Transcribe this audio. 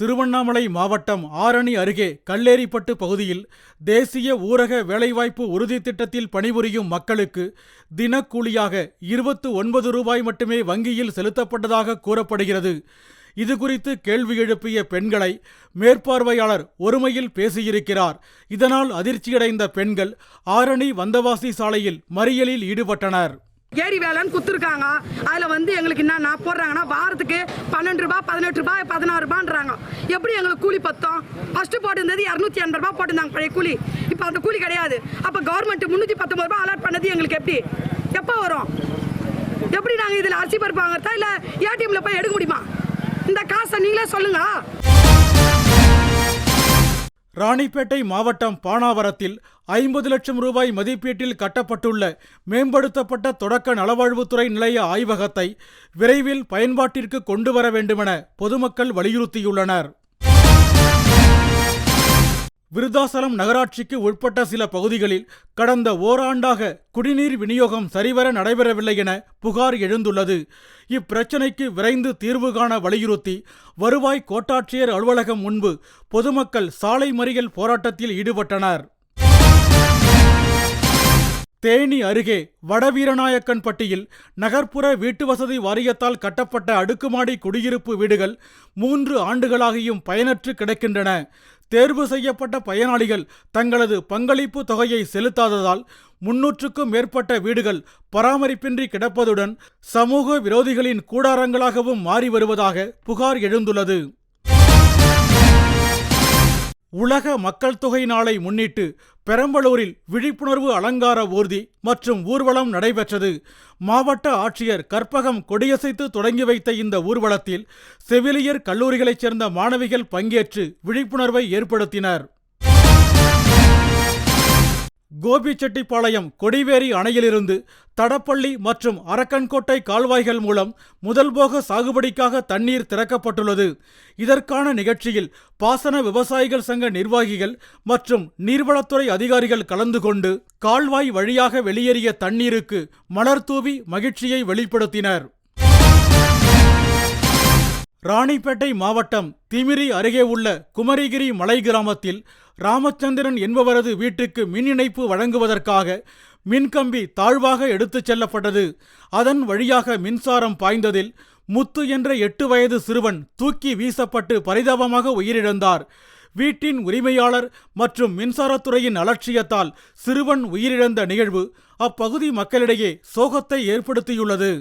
திருவண்ணாமலை மாவட்டம் ஆரணி அருகே கல்லேரிப்பட்டு பகுதியில் தேசிய ஊரக வேலைவாய்ப்பு உறுதி திட்டத்தில் பணிபுரியும் மக்களுக்கு தினக்கூலியாக இருபத்து ஒன்பது ரூபாய் மட்டுமே வங்கியில் செலுத்தப்பட்டதாக கூறப்படுகிறது. இதுகுறித்து கேள்வி எழுப்பிய பெண்களை மேற்பார்வையாளர் ஒருமையில் பேசியிருக்கிறார். இதனால் அதிர்ச்சியடைந்த பெண்கள் ஆரணி வந்தவாசி சாலையில் மறியலில் ஈடுபட்டனர். ஏரி வேலைன்னு குத்துருக்காங்க. அதில் வந்து எங்களுக்கு என்ன போடுறாங்கன்னா வாரத்துக்கு பன்னெண்டு ரூபாய் பதினெட்டு ரூபாய் பதினாறு ரூபான்றாங்க. எப்படி எங்களுக்கு கூலி பத்தம்? ஃபஸ்ட்டு போட்டிருந்தது இரநூத்தி எண்பது ரூபாய் போட்டிருந்தாங்க பழைய கூலி. இப்போ அந்த கூலி கிடையாது. அப்போ கவர்மெண்ட் முந்நூற்றி பத்தொம்பது ரூபாய் அலாட் பண்ணது எங்களுக்கு எப்படி? எப்போ வரும்? எப்படி நாங்கள் இதில் அரிசி பருப்பு வாங்குறதா இல்லை ஏடிஎம்ல போய் எடுக்க முடியுமா? இந்த காசை நீங்களே சொல்லுங்க. ராணிப்பேட்டை மாவட்டம் பானாவரத்தில் ஐம்பது லட்சம் ரூபாய் மதிப்பீட்டில் கட்டப்பட்டுள்ள மேம்படுத்தப்பட்ட தொடக்க நலவாழ்வுத்துறை நிலைய ஆய்வகத்தை விரைவில் பயன்பாட்டிற்கு கொண்டு வர வேண்டுமென பொதுமக்கள் வலியுறுத்தியுள்ளனர். விருதாசலம் நகராட்சிக்கு உட்பட்ட சில பகுதிகளில் கடந்த ஓராண்டாக குடிநீர் விநியோகம் சரிவர நடைபெறவில்லை என புகார் எழுந்துள்ளது. இப்பிரச்சினைக்கு விரைந்து தீர்வு காண வலியுறுத்தி வருவாய் கோட்டாட்சியர் அலுவலகம் முன்பு பொதுமக்கள் சாலை மறியல் போராட்டத்தில் ஈடுபட்டனர். தேனி அருகே வடவீரநாயக்கன்பட்டியில் நகர்ப்புற வீட்டுவசதி வாரியத்தால் கட்டப்பட்ட அடுக்குமாடி குடியிருப்பு வீடுகள் மூன்று ஆண்டுகளாகியும் பயனற்று கிடக்கின்றன. தேர்வு செய்யப்பட்ட பயனாளிகள் தங்களது பங்களிப்பு தொகையை செலுத்தாததால் முன்னூற்றுக்கும் மேற்பட்ட வீடுகள் பராமரிப்பின்றி கிடப்பதுடன் சமூக விரோதிகளின் கூடாரங்களாகவும் மாறி வருவதாக புகார் எழுந்துள்ளது. உலக மக்கள் தொகை நாளை முன்னிட்டு பெரம்பலூரில் விழிப்புணர்வு அலங்கார ஊர்தி மற்றும் ஊர்வலம் நடைபெற்றது. மாவட்ட ஆட்சியர் கற்பகம் கொடியசைத்து தொடங்கி வைத்த இந்த ஊர்வலத்தில் செவிலியர் கல்லூரிகளைச் சேர்ந்த மாணவிகள் பங்கேற்று விழிப்புணர்வை ஏற்படுத்தினர். கோபிச்செட்டிப்பாளையம் கொடிவேரி அணையிலிருந்து தடப்பள்ளி மற்றும் அரக்கன்கோட்டை கால்வாய்கள் மூலம் முதல் போக சாகுபடிக்காக தண்ணீர் திறக்கப்பட்டுள்ளது. இதற்கான நிகழ்ச்சியில் பாசன விவசாயிகள் சங்க நிர்வாகிகள் மற்றும் நீர்வளத்துறை அதிகாரிகள் கலந்து கொண்டு கால்வாய் வழியாக வெளியேறிய தண்ணீருக்கு மலர் தூவி மகிழ்ச்சியை வெளிப்படுத்தினர். ராணிப்பேட்டை மாவட்டம் திமிரி அருகே உள்ள குமரிகிரி மலை கிராமத்தில் ராமச்சந்திரன் என்பவரது வீட்டுக்கு மின் இணைப்பு வழங்குவதற்காக மின்கம்பி தாழ்வாக எடுத்துச் செல்லப்பட்டது. அதன் வழியாக மின்சாரம் பாய்ந்ததில் முத்து என்ற எட்டு வயது சிறுவன் தூக்கி வீசப்பட்டு பரிதாபமாக உயிரிழந்தார். வீட்டின் உரிமையாளர் மற்றும் மின்சாரத்துறையின் அலட்சியத்தால் சிறுவன் உயிரிழந்த நிகழ்வு அப்பகுதி மக்களிடையே சோகத்தை ஏற்படுத்தியுள்ளது.